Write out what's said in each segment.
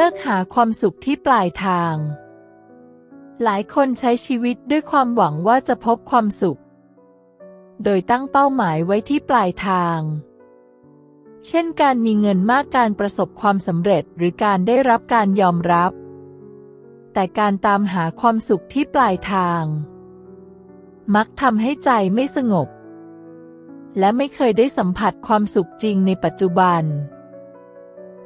ลิกหาความสุขที่ปลายทาง หลายคนใช้ชีวิตด้วยความหวังว่าจะพบความสุข โดยตั้งเป้าหมายไว้ที่ปลายทาง เช่นการมีเงินมากการประสบความสำเร็จหรือการได้รับการยอมรับ แต่การตามหาความสุขที่ปลายทาง มักทำให้ใจไม่สงบ และไม่เคยได้สัมผัสความสุขจริงในปัจจุบัน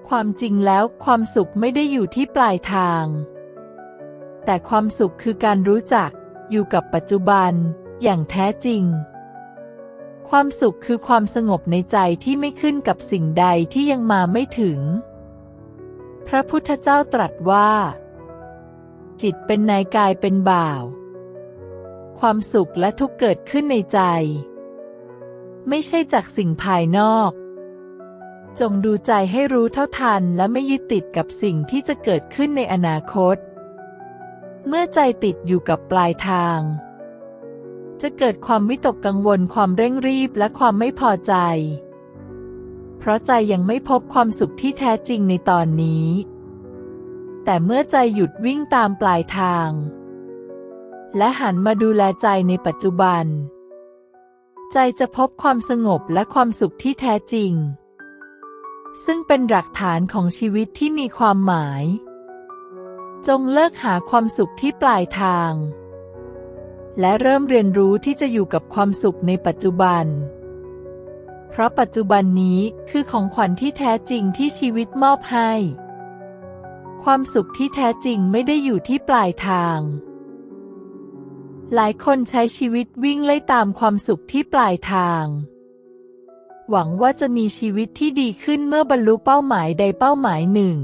ความจริงแล้วความสุขไม่ได้อยู่ที่ปลายทาง แต่ความสุขคือการรู้จักอยู่กับปัจจุบันอย่างแท้จริง ความสุขคือความสงบในใจที่ไม่ขึ้นกับสิ่งใดที่ยังมาไม่ถึง พระพุทธเจ้าตรัสว่า จิตเป็นนายกายเป็นบ่าว ความสุขและทุกเกิดขึ้นในใจ ไม่ใช่จากสิ่งภายนอก จงดูใจให้รู้เท่าทันและไม่ยึดติดกับสิ่งที่จะเกิดขึ้นในอนาคต เมื่อใจติดอยู่กับปลายทาง จะเกิดความวิตกกังวลความเร่งรีบและความไม่พอใจ เพราะใจยังไม่พบความสุขที่แท้จริงในตอนนี้ แต่เมื่อใจหยุดวิ่งตามปลายทาง และหันมาดูแลใจในปัจจุบัน ใจจะพบความสงบและความสุขที่แท้จริง ซึ่งเป็นหลักฐานของชีวิตที่มีความหมาย จงเลิกหาความสุขที่ปลายทาง และเริ่มเรียนรู้ที่จะอยู่กับความสุขในปัจจุบัน เพราะปัจจุบันนี้คือของขวัญที่แท้จริงที่ชีวิตมอบให้ ความสุขที่แท้จริงไม่ได้อยู่ที่ปลายทาง หลายคนใช้ชีวิตวิ่งไล่ตามความสุขที่ปลายทาง หวังว่าจะมีชีวิตที่ดีขึ้นเมื่อบรรลุเป้าหมายใดเป้าหมายหนึ่ง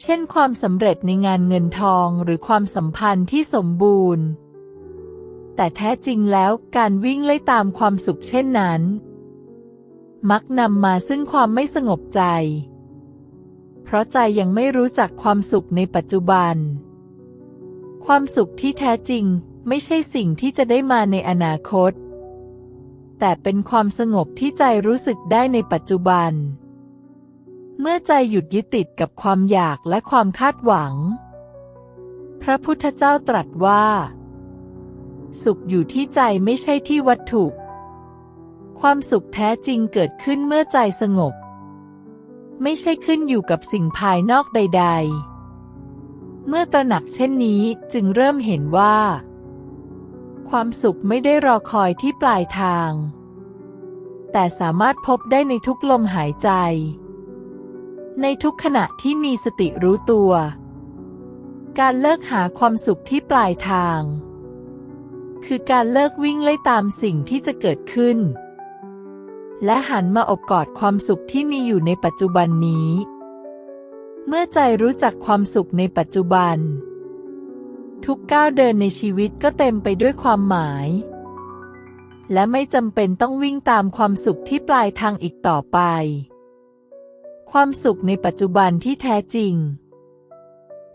เช่นความสำเร็จในงานเงินทองหรือความสัมพันธ์ที่สมบูรณ์ แต่แท้จริงแล้วการวิ่งไล่ตามความสุขเช่นนั้น มักนำมาซึ่งความไม่สงบใจ เพราะใจยังไม่รู้จักความสุขในปัจจุบัน ความสุขที่แท้จริงไม่ใช่สิ่งที่จะได้มาในอนาคต แต่เป็นความสงบที่ใจรู้สึกได้ในปัจจุบัน เมื่อใจหยุดยึดติดกับความอยากและความคาดหวัง พระพุทธเจ้าตรัสว่า สุขอยู่ที่ใจไม่ใช่ที่วัตถุ ความสุขแท้จริงเกิดขึ้นเมื่อใจสงบ ไม่ใช่ขึ้นอยู่กับสิ่งภายนอกใด ๆ เมื่อตระหนักเช่นนี้จึงเริ่มเห็นว่า ความสุขไม่ได้รอคอยที่ปลายทาง แต่สามารถพบได้ในทุกลมหายใจ ในทุกขณะที่มีสติรู้ตัว การเลิกหาความสุขที่ปลายทาง คือการเลิกวิ่งไล่ตามสิ่งที่จะเกิดขึ้น และหันมาอบกอดความสุขที่มีอยู่ในปัจจุบันนี้ เมื่อใจรู้จักความสุขในปัจจุบัน ทุกก้าวเดินในชีวิตก็เต็มไปด้วยความหมาย และไม่จำเป็นต้องวิ่งตามความสุขที่ปลายทางอีกต่อไป ความสุขในปัจจุบันที่แท้จริง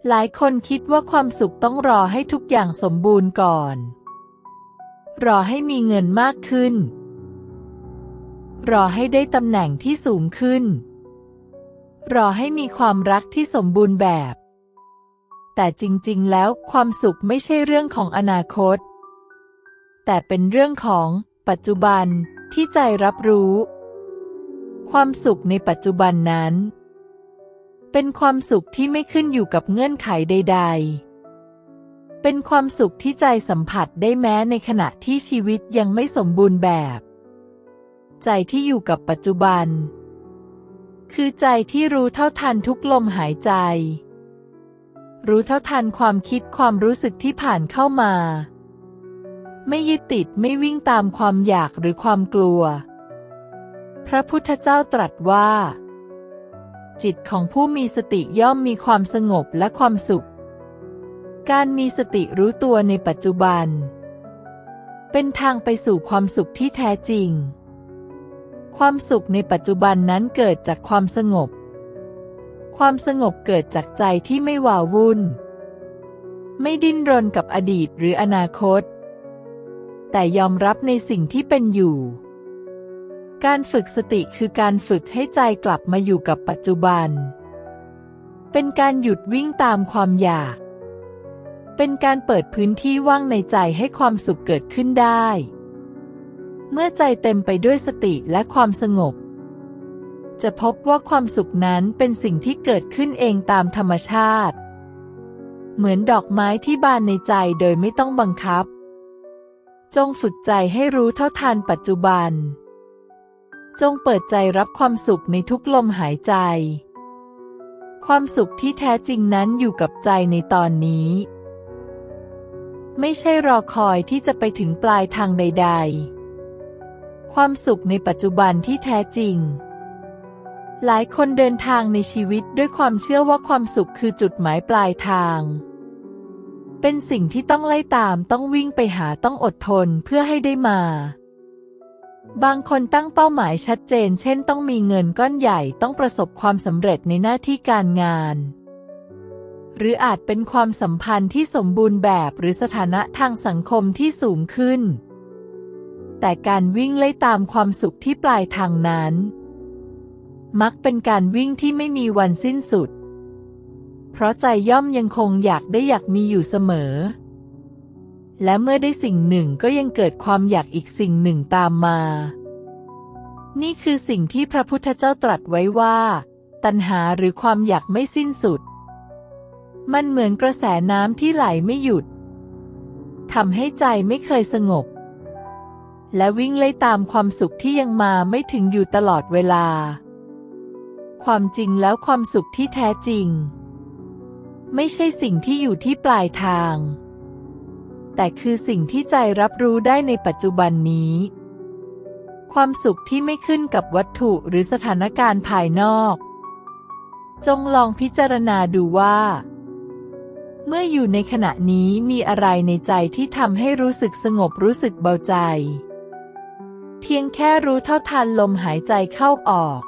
หลายคนคิดว่าความสุขต้องรอให้ทุกอย่างสมบูรณ์ก่อน รอให้มีเงินมากขึ้น รอให้ได้ตำแหน่งที่สูงขึ้น รอให้มีความรักที่สมบูรณ์แบบ แต่จริงๆ แล้วความสุขไม่ใช่เรื่องของอนาคต แต่เป็นเรื่องของปัจจุบันที่ใจรับรู้ ความสุขในปัจจุบันนั้น เป็นความสุขที่ไม่ขึ้นอยู่กับเงื่อนไขใด ๆ เป็นความสุขที่ใจสัมผัสได้แม้ในขณะที่ชีวิตยังไม่สมบูรณ์แบบ ใจที่อยู่กับปัจจุบัน คือใจที่รู้เท่าทันทุกลมหายใจ รู้เท่าทันความคิดความรู้สึกที่ผ่านเข้ามา ไม่ยึดติดไม่วิ่งตามความอยากหรือความกลัว พระพุทธเจ้าตรัสว่า จิตของผู้มีสติย่อมมีความสงบและความสุข การมีสติรู้ตัวในปัจจุบัน เป็นทางไปสู่ความสุขที่แท้จริง ความสุขในปัจจุบันนั้นเกิดจากความสงบ ความสงบเกิดจากใจที่ไม่วาวุ่น ไม่ดิ้นรนกับอดีตหรืออนาคต แต่ยอมรับในสิ่งที่เป็นอยู่ การฝึกสติคือการฝึกให้ใจกลับมาอยู่กับปัจจุบัน เป็นการหยุดวิ่งตามความอยาก เป็นการเปิดพื้นที่ว่างในใจให้ความสุขเกิดขึ้นได้ เมื่อใจเต็มไปด้วยสติและความสงบ จะพบว่าความสุขนั้นเป็นสิ่งที่เกิดขึ้นเองตามธรรมชาติ เหมือนดอกไม้ที่บานในใจโดยไม่ต้องบังคับ จงฝึกใจให้รู้เท่าทันปัจจุบัน จงเปิดใจรับความสุขในทุกลมหายใจ ความสุขที่แท้จริงนั้นอยู่กับใจในตอนนี้ ไม่ใช่รอคอยที่จะไปถึงปลายทางใด ๆ ความสุขในปัจจุบันที่แท้จริง หลายคนเดินทางในชีวิตด้วยความเชื่อว่าความสุขคือจุดหมายปลายทาง เป็นสิ่งที่ต้องไล่ตามต้องวิ่งไปหาต้องอดทนเพื่อให้ได้มา บางคนตั้งเป้าหมายชัดเจน เช่น ต้องมีเงินก้อนใหญ่ต้องประสบความสำเร็จในหน้าที่การงาน หรืออาจเป็นความสัมพันธ์ที่สมบูรณ์แบบหรือสถานะทางสังคมที่สูงขึ้น แต่การวิ่งไล่ตามความสุขที่ปลายทางนั้น มักเป็นการวิ่งที่ไม่มีวันสิ้นสุด เพราะใจย่อมยังคงอยากได้อยากมีอยู่เสมอ และเมื่อได้สิ่งหนึ่งก็ยังเกิดความอยากอีกสิ่งหนึ่งตามมา นี่คือสิ่งที่พระพุทธเจ้าตรัสไว้ว่า ตัณหาหรือความอยากไม่สิ้นสุด มันเหมือนกระแสน้ำที่ไหลไม่หยุดทำให้ใจไม่เคยสงบ และวิ่งไล่ตามความสุขที่ยังมาไม่ถึงอยู่ตลอดเวลา ความจริงแล้วความสุขที่แท้จริง ไม่ใช่สิ่งที่อยู่ที่ปลายทาง แต่คือสิ่งที่ใจรับรู้ได้ในปัจจุบันนี้ ความสุขที่ไม่ขึ้นกับวัตถุหรือสถานการณ์ภายนอก จงลองพิจารณาดูว่า เมื่ออยู่ในขณะนี้มีอะไรในใจที่ทำให้รู้สึกสงบรู้สึกเบาใจ เพียงแค่รู้เท่าทันลมหายใจเข้าออก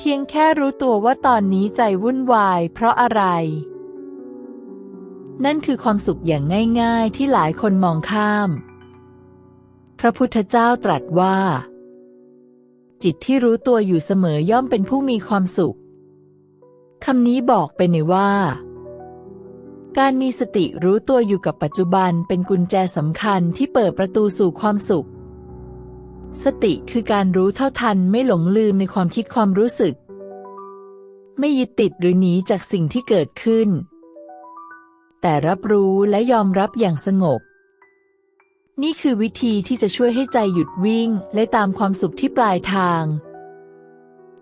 เพียงแค่รู้ตัวว่าตอนนี้ใจวุ่นวายเพราะอะไร นั่นคือความสุขอย่างง่าย ๆ ที่หลายคนมองข้าม พระพุทธเจ้าตรัสว่า จิตที่รู้ตัวอยู่เสมอย่อมเป็นผู้มีความสุขคำนี้บอกไปในว่า การมีสติรู้ตัวอยู่กับปัจจุบันเป็นกุญแจสำคัญที่เปิดประตูสู่ความสุข สติคือการรู้เท่าทันไม่หลงลืมในความคิดความรู้สึก ไม่ยึดติดหรือหนีจากสิ่งที่เกิดขึ้น แต่รับรู้และยอมรับอย่างสงบ นี่คือวิธีที่จะช่วยให้ใจหยุดวิ่งและตามความสุขที่ปลายทาง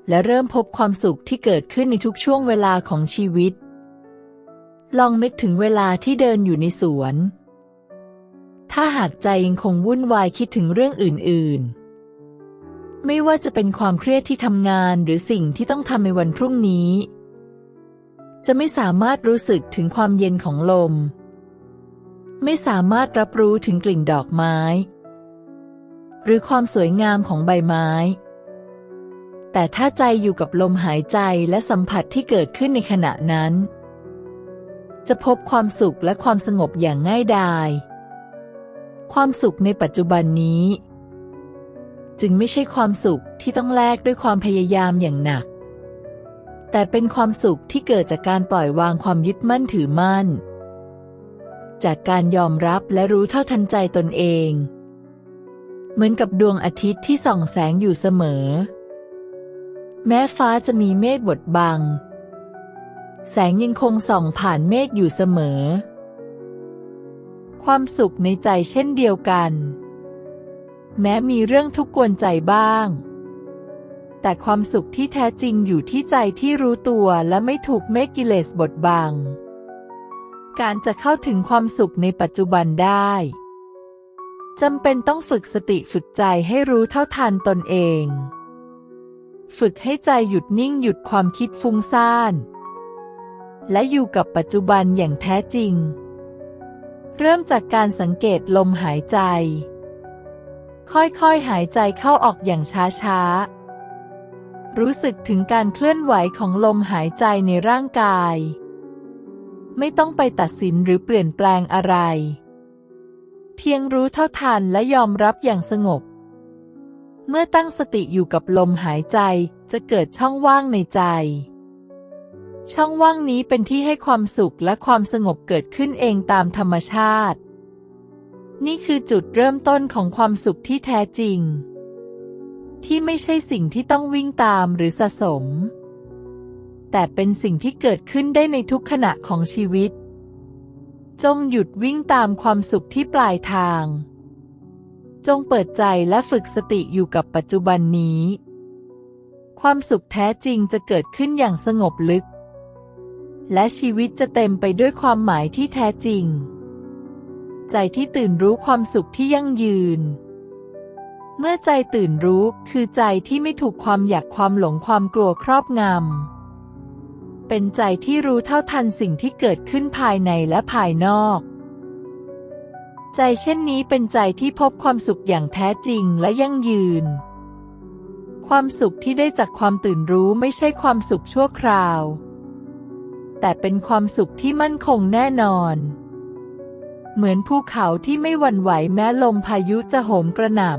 และเริ่มพบความสุขที่เกิดขึ้นในทุกช่วงเวลาของชีวิต ลองนึกถึงเวลาที่เดินอยู่ในสวน ถ้าหากใจยังคงวุ่นวายคิดถึงเรื่องอื่น ๆ ไม่ว่าจะเป็นความเครียดที่ทำงานหรือสิ่งที่ต้องทำในวันพรุ่งนี้ จะไม่สามารถรู้สึกถึงความเย็นของลม ไม่สามารถรับรู้ถึงกลิ่นดอกไม้ หรือความสวยงามของใบไม้ แต่ถ้าใจอยู่กับลมหายใจและสัมผัสที่เกิดขึ้นในขณะนั้น จะพบความสุขและความสงบอย่างง่ายดาย ความสุขในปัจจุบันนี้ จึงไม่ใช่ความสุขที่ต้องแลกด้วยความพยายามอย่างหนัก แต่เป็นความสุขที่เกิดจากการปล่อยวางความยึดมั่นถือมั่น จากการยอมรับและรู้เท่าทันใจตนเอง เหมือนกับดวงอาทิตย์ที่ส่องแสงอยู่เสมอ แม้ฟ้าจะมีเมฆบดบัง แสงยังคงส่องผ่านเมฆอยู่เสมอ ความสุขในใจเช่นเดียวกัน แม้มีเรื่องทุกข์กวนใจบ้าง แต่ความสุขที่แท้จริงอยู่ที่ใจที่รู้ตัวและไม่ถูกเมกิเลสบดบัง การจะเข้าถึงความสุขในปัจจุบันได้จำเป็นต้องฝึกสติฝึกใจให้รู้เท่าทันตนเอง ฝึกให้ใจหยุดนิ่งหยุดความคิดฟุ้งซ่าน และอยู่กับปัจจุบันอย่างแท้จริง เริ่มจากการสังเกตลมหายใจ ค่อยๆ หายใจเข้าออกอย่างช้าๆ รู้สึกถึงการเคลื่อนไหวของลมหายใจในร่างกาย ไม่ต้องไปตัดสินหรือเปลี่ยนแปลงอะไร เพียงรู้เท่าทันและยอมรับอย่างสงบ เมื่อตั้งสติอยู่กับลมหายใจจะเกิดช่องว่างในใจ ช่องว่างนี้เป็นที่ให้ความสุขและความสงบเกิดขึ้นเองตามธรรมชาติ นี่คือจุดเริ่มต้นของความสุขที่แท้จริง ที่ไม่ใช่สิ่งที่ต้องวิ่งตามหรือสะสม แต่เป็นสิ่งที่เกิดขึ้นได้ในทุกขณะของชีวิต จงหยุดวิ่งตามความสุขที่ปลายทาง จงเปิดใจและฝึกสติอยู่กับปัจจุบันนี้ ความสุขแท้จริงจะเกิดขึ้นอย่างสงบลึก และชีวิตจะเต็มไปด้วยความหมายที่แท้จริง ใจที่ตื่นรู้ความสุขที่ยั่งยืน เมื่อใจตื่นรู้คือใจที่ไม่ถูกความอยากความหลงความกลัวครอบงำ เป็นใจที่รู้เท่าทันสิ่งที่เกิดขึ้นภายในและภายนอก ใจเช่นนี้เป็นใจที่พบความสุขอย่างแท้จริงและยั่งยืน ความสุขที่ได้จากความตื่นรู้ไม่ใช่ความสุขชั่วคราว แต่เป็นความสุขที่มั่นคงแน่นอน เหมือนภูเขาที่ไม่หวั่นไหวแม้ลมพายุจะโหมกระหน่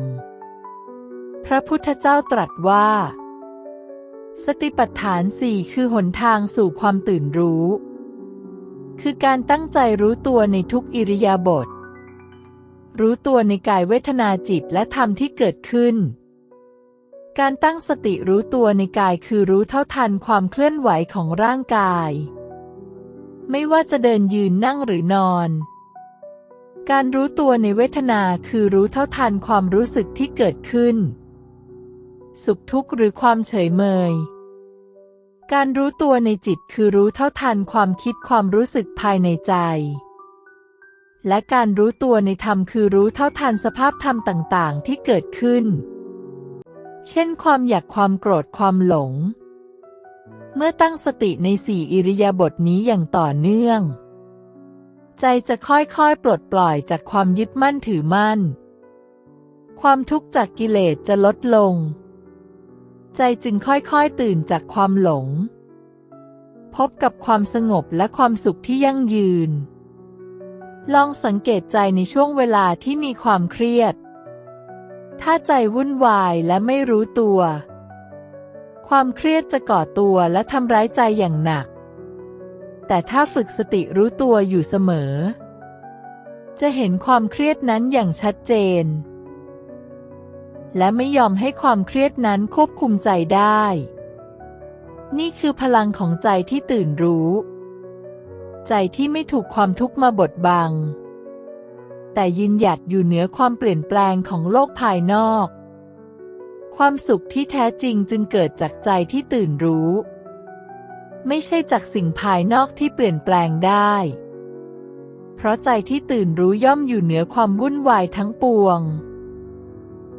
ำ พระพุทธเจ้าตรัสว่า สติปัฏฐานสี่คือหนทางสู่ความตื่นรู้ คือการตั้งใจรู้ตัวในทุกอิริยาบถรู้ตัวในกายเวทนาจิตและธรรมที่เกิดขึ้น การตั้งสติรู้ตัวในกายคือรู้เท่าทันความเคลื่อนไหวของร่างกาย ไม่ว่าจะเดินยืนนั่งหรือนอน การรู้ตัวในเวทนาคือรู้เท่าทันความรู้สึกที่เกิดขึ้น สุขทุกข์หรือความเฉยเมย การรู้ตัวในจิตคือรู้เท่าทันความคิดความรู้สึกภายในใจ และการรู้ตัวในธรรมคือรู้เท่าทันสภาพธรรมต่าง ๆ ที่เกิดขึ้น เช่นความอยากความโกรธความหลง เมื่อตั้งสติในสี่อิริยาบถนี้อย่างต่อเนื่อง ใจจะค่อยๆ ปลดปล่อยจากความยึดมั่นถือมั่น ความทุกข์จากกิเลสจะลดลง ใจจึงค่อยๆตื่นจากความหลง พบกับความสงบและความสุขที่ยั่งยืน ลองสังเกตใจในช่วงเวลาที่มีความเครียด ถ้าใจวุ่นวายและไม่รู้ตัว ความเครียดจะก่อตัวและทำร้ายใจอย่างหนัก แต่ถ้าฝึกสติรู้ตัวอยู่เสมอ จะเห็นความเครียดนั้นอย่างชัดเจน และไม่ยอมให้ความเครียดนั้นควบคุมใจได้ นี่คือพลังของใจที่ตื่นรู้ ใจที่ไม่ถูกความทุกข์มาบดบัง แต่ยืนหยัดอยู่เหนือความเปลี่ยนแปลงของโลกภายนอก ความสุขที่แท้จริงจึงเกิดจากใจที่ตื่นรู้ ไม่ใช่จากสิ่งภายนอกที่เปลี่ยนแปลงได้ เพราะใจที่ตื่นรู้ย่อมอยู่เหนือความวุ่นวายทั้งปวง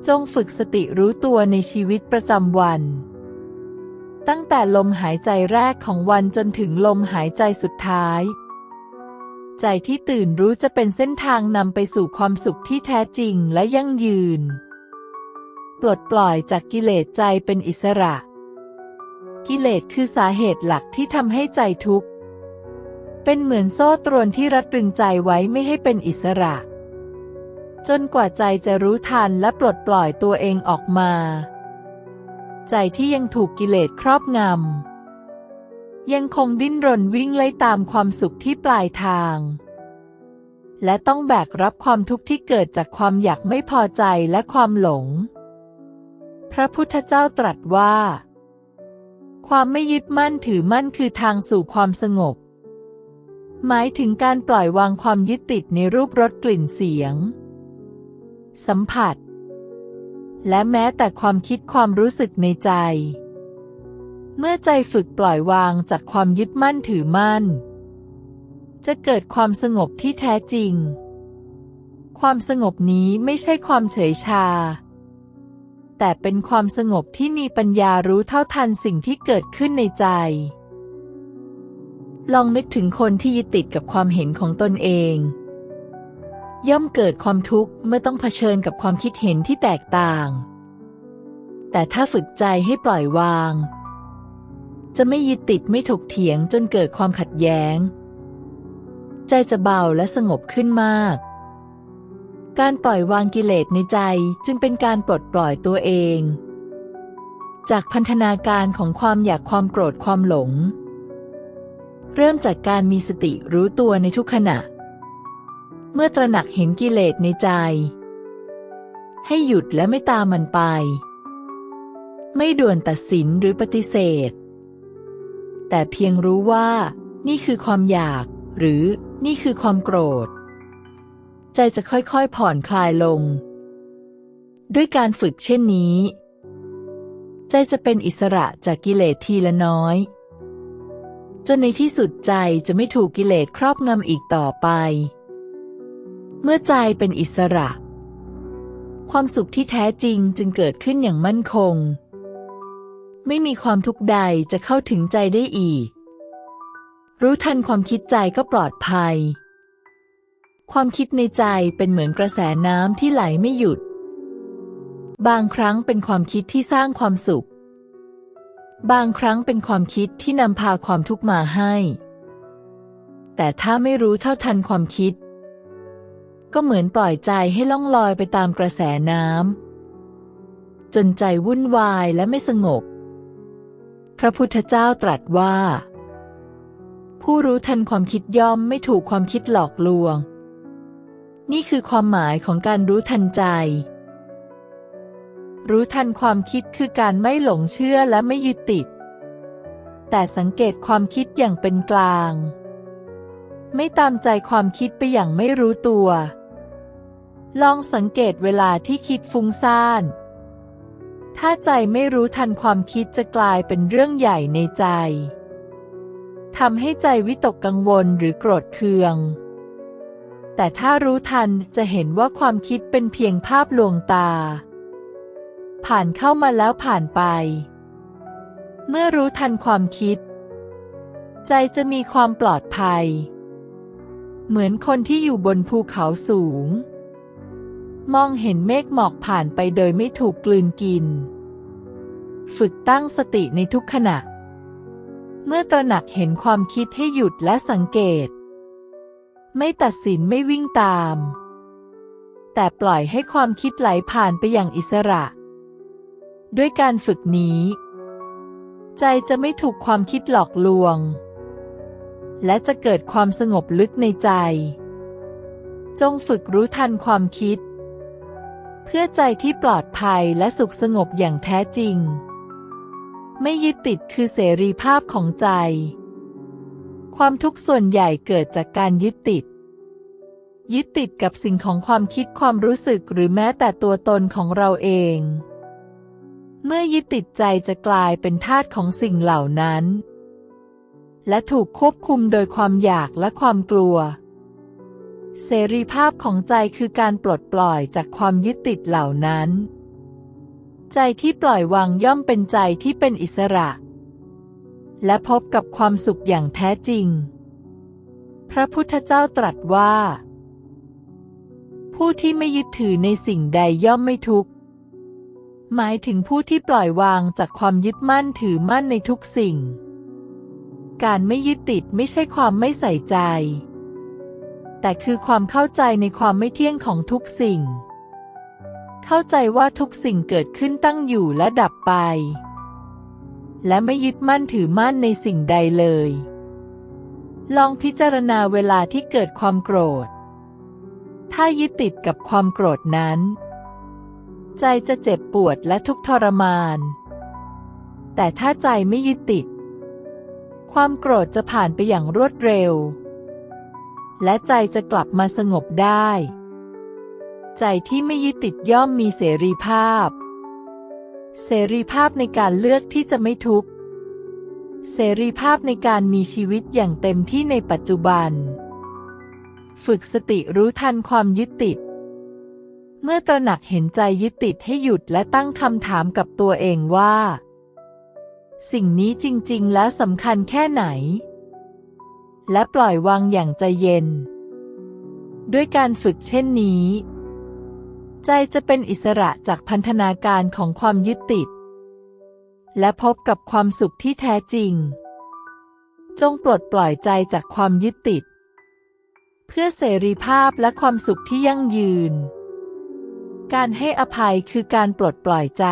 จงฝึกสติรู้ตัวในชีวิตประจำวัน ตั้งแต่ลมหายใจแรกของวันจนถึงลมหายใจสุดท้าย ใจที่ตื่นรู้จะเป็นเส้นทางนำไปสู่ความสุขที่แท้จริงและยั่งยืน ปลดปล่อยจากกิเลสใจเป็นอิสระ กิเลสคือสาเหตุหลักที่ทำให้ใจทุกข์ เป็นเหมือนโซ่ตรวนที่รัดรึงใจไว้ไม่ให้เป็นอิสระ จนกว่าใจจะรู้ทันและปลดปล่อยตัวเองออกมา ใจที่ยังถูกกิเลสครอบงำ ยังคงดิ้นรนวิ่งไล่ตามความสุขที่ปลายทางและต้องแบกรับความทุกข์ที่เกิดจากความอยากไม่พอใจและความหลง พระพุทธเจ้าตรัสว่า ความไม่ยึดมั่นถือมั่นคือทางสู่ความสงบ หมายถึงการปล่อยวางความยึดติดในรูปรสกลิ่นเสียง สัมผัส และแม้แต่ความคิดความรู้สึกในใจ เมื่อใจฝึกปล่อยวางจากความยึดมั่นถือมั่น จะเกิดความสงบที่แท้จริง ความสงบนี้ไม่ใช่ความเฉยชา แต่เป็นความสงบที่มีปัญญารู้เท่าทันสิ่งที่เกิดขึ้นในใจ ลองนึกถึงคนที่ยึดติดกับความเห็นของตนเอง ย่อมเกิดความทุกข์เมื่อต้องเผชิญกับความคิดเห็นที่แตกต่าง แต่ถ้าฝึกใจให้ปล่อยวาง จะไม่ยึดติดไม่ถกเถียงจนเกิดความขัดแย้ง ใจจะเบาและสงบขึ้นมาก การปล่อยวางกิเลสในใจจึงเป็นการปลดปล่อยตัวเอง จากพันธนาการของความอยากความโกรธความหลง เริ่มจากการมีสติรู้ตัวในทุกขณะ เมื่อตระหนักเห็นกิเลสในใจ ให้หยุดและไม่ตามมันไป ไม่ด่วนตัดสินหรือปฏิเสธ แต่เพียงรู้ว่า นี่คือความอยาก หรือนี่คือความโกรธ ใจจะค่อยๆผ่อนคลายลง ด้วยการฝึกเช่นนี้ ใจจะเป็นอิสระจากกิเลสทีละน้อย จนในที่สุดใจจะไม่ถูกกิเลสครอบงำอีกต่อไป เมื่อใจเป็นอิสระ ความสุขที่แท้จริงจึงเกิดขึ้นอย่างมั่นคง ไม่มีความทุกข์ใดจะเข้าถึงใจได้อีก รู้ทันความคิดใจก็ปลอดภัย ความคิดในใจเป็นเหมือนกระแสน้ำที่ไหลไม่หยุด บางครั้งเป็นความคิดที่สร้างความสุข บางครั้งเป็นความคิดที่นำพาความทุกข์มาให้ แต่ถ้าไม่รู้เท่าทันความคิด ก็เหมือนปล่อยใจให้ล่องลอยไปตามกระแสน้ำจนใจวุ่นวายและไม่สงบ พระพุทธเจ้าตรัสว่าผู้รู้ทันความคิดย่อมไม่ถูกความคิดหลอกลวง นี่คือความหมายของการรู้ทันใจ รู้ทันความคิดคือการไม่หลงเชื่อและไม่ยึดติด แต่สังเกตความคิดอย่างเป็นกลาง ไม่ตามใจความคิดไปอย่างไม่รู้ตัว ลองสังเกตเวลาที่คิดฟุ้งซ่าน ถ้าใจไม่รู้ทันความคิดจะกลายเป็นเรื่องใหญ่ในใจทำให้ใจวิตกกังวลหรือโกรธเคือง แต่ถ้ารู้ทันจะเห็นว่าความคิดเป็นเพียงภาพลวงตา ผ่านเข้ามาแล้วผ่านไป เมื่อรู้ทันความคิด ใจจะมีความปลอดภัย เหมือนคนที่อยู่บนภูเขาสูง มองเห็นเมฆหมอกผ่านไปโดยไม่ถูกกลืนกิน ฝึกตั้งสติในทุกขณะ เมื่อตระหนักเห็นความคิดให้หยุดและสังเกต ไม่ตัดสินไม่วิ่งตาม แต่ปล่อยให้ความคิดไหลผ่านไปอย่างอิสระ ด้วยการฝึกนี้ ใจจะไม่ถูกความคิดหลอกลวง และจะเกิดความสงบลึกในใจ จงฝึกรู้ทันความคิด เพื่อใจที่ปลอดภัยและสุขสงบอย่างแท้จริง ไม่ยึดติดคือเสรีภาพของใจความทุกข์ส่วนใหญ่เกิดจากการยึดติด ยึดติดกับสิ่งของความคิดความรู้สึกหรือแม้แต่ตัวตนของเราเอง เมื่อยึดติดใจจะกลายเป็นทาสของสิ่งเหล่านั้น และถูกควบคุมโดยความอยากและความกลัว เสรีภาพของใจคือการปลดปล่อยจากความยึดติดเหล่านั้น ใจที่ปล่อยวางย่อมเป็นใจที่เป็นอิสระ และพบกับความสุขอย่างแท้จริง พระพุทธเจ้าตรัสว่า ผู้ที่ไม่ยึดถือในสิ่งใดย่อมไม่ทุกข์ หมายถึงผู้ที่ปล่อยวางจากความยึดมั่นถือมั่นในทุกสิ่ง การไม่ยึดติดไม่ใช่ความไม่ใส่ใจ แต่คือความเข้าใจในความไม่เที่ยงของทุกสิ่ง เข้าใจว่าทุกสิ่งเกิดขึ้นตั้งอยู่และดับไป และไม่ยึดมั่นถือมั่นในสิ่งใดเลย ลองพิจารณาเวลาที่เกิดความโกรธ ถ้ายึดติดกับความโกรธนั้น ใจจะเจ็บปวดและทุกทรมาน แต่ถ้าใจไม่ยึดติด ความโกรธจะผ่านไปอย่างรวดเร็ว และใจจะกลับมาสงบได้ ใจที่ไม่ยึดติดย่อมมีเสรีภาพ เสรีภาพในการเลือกที่จะไม่ทุกข์ เสรีภาพในการมีชีวิตอย่างเต็มที่ในปัจจุบัน ฝึกสติรู้ทันความยึดติด เมื่อตระหนักเห็นใจยึดติดให้หยุดและตั้งคำถามกับตัวเองว่า สิ่งนี้จริง ๆ แล้วสำคัญแค่ไหน และปล่อยวางอย่างใจเย็น ด้วยการฝึกเช่นนี้ ใจจะเป็นอิสระจากพันธนาการของความยึดติด และพบกับความสุขที่แท้จริง จงปลดปล่อยใจจากความยึดติด เพื่อเสรีภาพและความสุขที่ยั่งยืน การให้อภัยคือการปลดปล่อยใจ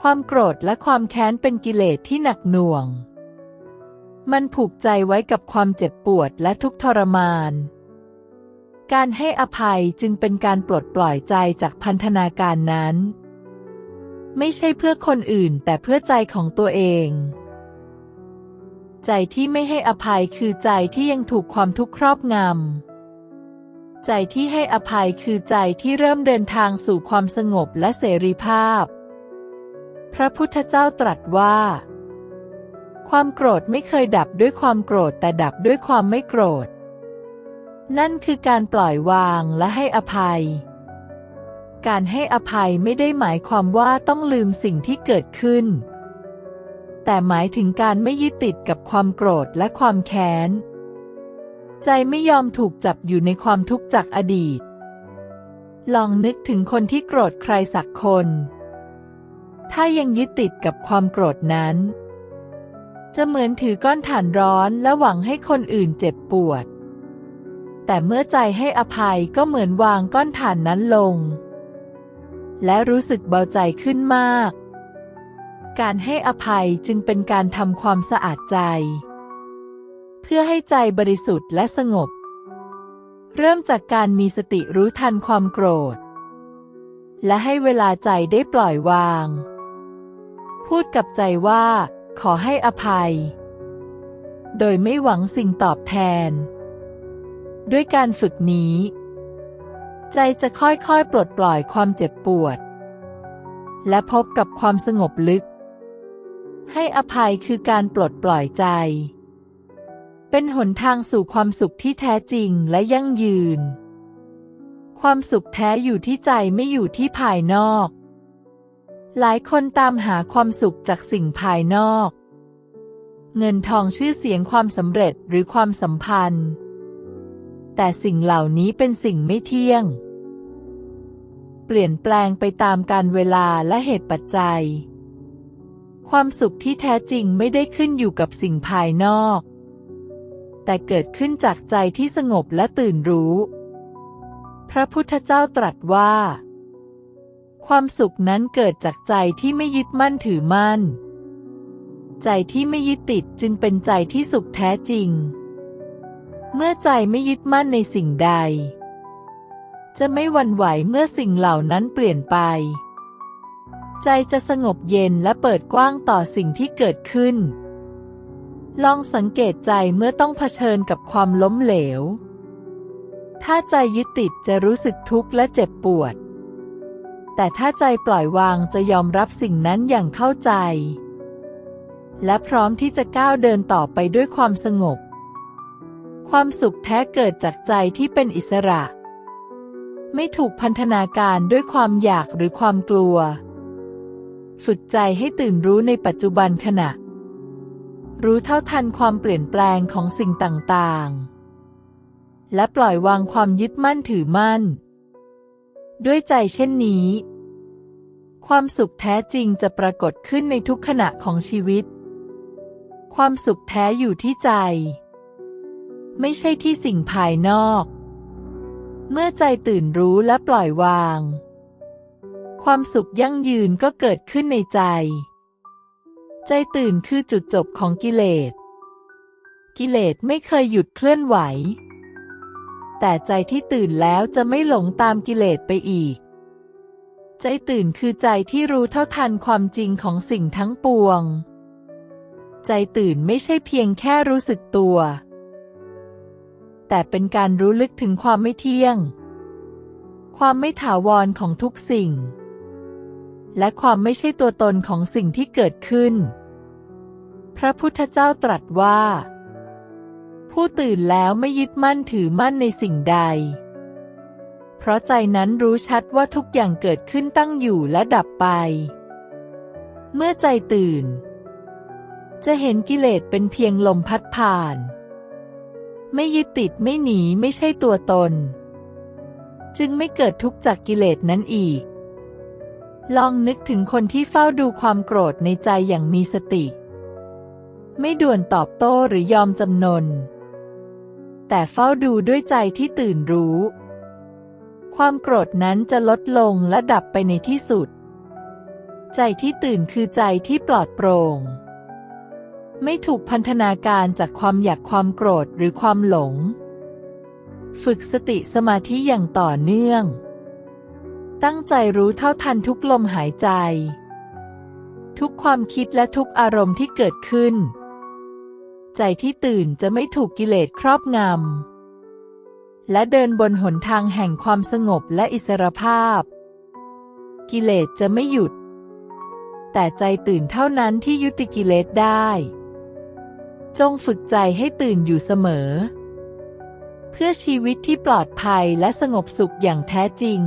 ความโกรธและความแค้นเป็นกิเลสที่หนักหน่วง มันผูกใจไว้กับความเจ็บปวดและทุกทรมาน การให้อภัยจึงเป็นการปลดปล่อยใจจากพันธนาการนั้น ไม่ใช่เพื่อคนอื่นแต่เพื่อใจของตัวเอง ใจที่ไม่ให้อภัยคือใจที่ยังถูกความทุกข์ครอบงำ ใจที่ให้อภัยคือใจที่เริ่มเดินทางสู่ความสงบและเสรีภาพ พระพุทธเจ้าตรัสว่า ความโกรธไม่เคยดับด้วยความโกรธแต่ดับด้วยความไม่โกรธ นั่นคือการปล่อยวางและให้อภัย การให้อภัยไม่ได้หมายความว่าต้องลืมสิ่งที่เกิดขึ้น แต่หมายถึงการไม่ยึดติดกับความโกรธและความแค้น ใจไม่ยอมถูกจับอยู่ในความทุกข์จากอดีต ลองนึกถึงคนที่โกรธใครสักคน ถ้ายังยึดติดกับความโกรธนั้น จะเหมือนถือก้อนถ่านร้อนและหวังให้คนอื่นเจ็บปวด แต่เมื่อใจให้อภัยก็เหมือนวางก้อนถ่านนั้นลง และรู้สึกเบาใจขึ้นมาก การให้อภัยจึงเป็นการทำความสะอาดใจ เพื่อให้ใจบริสุทธิ์และสงบ เริ่มจากการมีสติรู้ทันความโกรธ และให้เวลาใจได้ปล่อยวาง พูดกับใจว่า ขอให้อภัย โดยไม่หวังสิ่งตอบแทน ด้วยการฝึกนี้ ใจจะค่อยๆ ปลดปล่อยความเจ็บปวดและพบกับความสงบลึก ให้อภัยคือการปลดปล่อยใจ เป็นหนทางสู่ความสุขที่แท้จริงและยั่งยืน ความสุขแท้อยู่ที่ใจไม่อยู่ที่ภายนอก หลายคนตามหาความสุขจากสิ่งภายนอก เงินทองชื่อเสียงความสำเร็จหรือความสัมพันธ์ แต่สิ่งเหล่านี้เป็นสิ่งไม่เที่ยง เปลี่ยนแปลงไปตามการเวลาและเหตุปัจจัย ความสุขที่แท้จริงไม่ได้ขึ้นอยู่กับสิ่งภายนอก แต่เกิดขึ้นจากใจที่สงบและตื่นรู้ พระพุทธเจ้าตรัสว่า ความสุขนั้นเกิดจากใจที่ไม่ยึดมั่นถือมั่น ใจที่ไม่ยึดติดจึงเป็นใจที่สุขแท้จริง เมื่อใจไม่ยึดมั่นในสิ่งใด จะไม่หวั่นไหวเมื่อสิ่งเหล่านั้นเปลี่ยนไป ใจจะสงบเย็นและเปิดกว้างต่อสิ่งที่เกิดขึ้น ลองสังเกตใจเมื่อต้องเผชิญกับความล้มเหลว ถ้าใจยึดติดจะรู้สึกทุกข์และเจ็บปวด แต่ถ้าใจปล่อยวางจะยอมรับสิ่งนั้นอย่างเข้าใจ และพร้อมที่จะก้าวเดินต่อไปด้วยความสงบ ความสุขแท้เกิดจากใจที่เป็นอิสระ ไม่ถูกพันธนาการด้วยความอยากหรือความกลัว ฝึกใจให้ตื่นรู้ในปัจจุบันขณะ รู้เท่าทันความเปลี่ยนแปลงของสิ่งต่างๆ และปล่อยวางความยึดมั่นถือมั่น ด้วยใจเช่นนี้ ความสุขแท้จริงจะปรากฏขึ้นในทุกขณะของชีวิต ความสุขแท้อยู่ที่ใจ ไม่ใช่ที่สิ่งภายนอก เมื่อใจตื่นรู้และปล่อยวาง ความสุขยั่งยืนก็เกิดขึ้นในใจ ใจตื่นคือจุดจบของกิเลส กิเลสไม่เคยหยุดเคลื่อนไหว แต่ใจที่ตื่นแล้วจะไม่หลงตามกิเลสไปอีก ใจตื่นคือใจที่รู้เท่าทันความจริงของสิ่งทั้งปวง ใจตื่นไม่ใช่เพียงแค่รู้สึกตัว แต่เป็นการรู้ลึกถึงความไม่เที่ยงความไม่ถาวรของทุกสิ่ง และความไม่ใช่ตัวตนของสิ่งที่เกิดขึ้น พระพุทธเจ้าตรัสว่า ผู้ตื่นแล้วไม่ยึดมั่นถือมั่นในสิ่งใด เพราะใจนั้นรู้ชัดว่าทุกอย่างเกิดขึ้นตั้งอยู่และดับไป เมื่อใจตื่น จะเห็นกิเลสเป็นเพียงลมพัดผ่าน ไม่ยึดติดไม่หนีไม่ใช่ตัวตน จึงไม่เกิดทุกข์จากกิเลสนั้นอีก ลองนึกถึงคนที่เฝ้าดูความโกรธในใจอย่างมีสติ ไม่ด่วนตอบโต้หรือยอมจำนน แต่เฝ้าดูด้วยใจที่ตื่นรู้ ความโกรธนั้นจะลดลงและดับไปในที่สุด ใจที่ตื่นคือใจที่ปลอดโปร่ง ไม่ถูกพันธนาการจากความอยากความโกรธหรือความหลง ฝึกสติสมาธิอย่างต่อเนื่อง ตั้งใจรู้เท่าทันทุกลมหายใจ ทุกความคิดและทุกอารมณ์ที่เกิดขึ้น ใจที่ตื่นจะไม่ถูกกิเลสครอบงำ และเดินบนหนทางแห่งความสงบและอิสรภาพ กิเลสจะไม่หยุด แต่ใจตื่นเท่านั้นที่ยุติกิเลสได้ จงฝึกใจให้ตื่นอยู่เสมอ เพื่อชีวิตที่ปลอดภัยและสงบสุขอย่างแท้จริง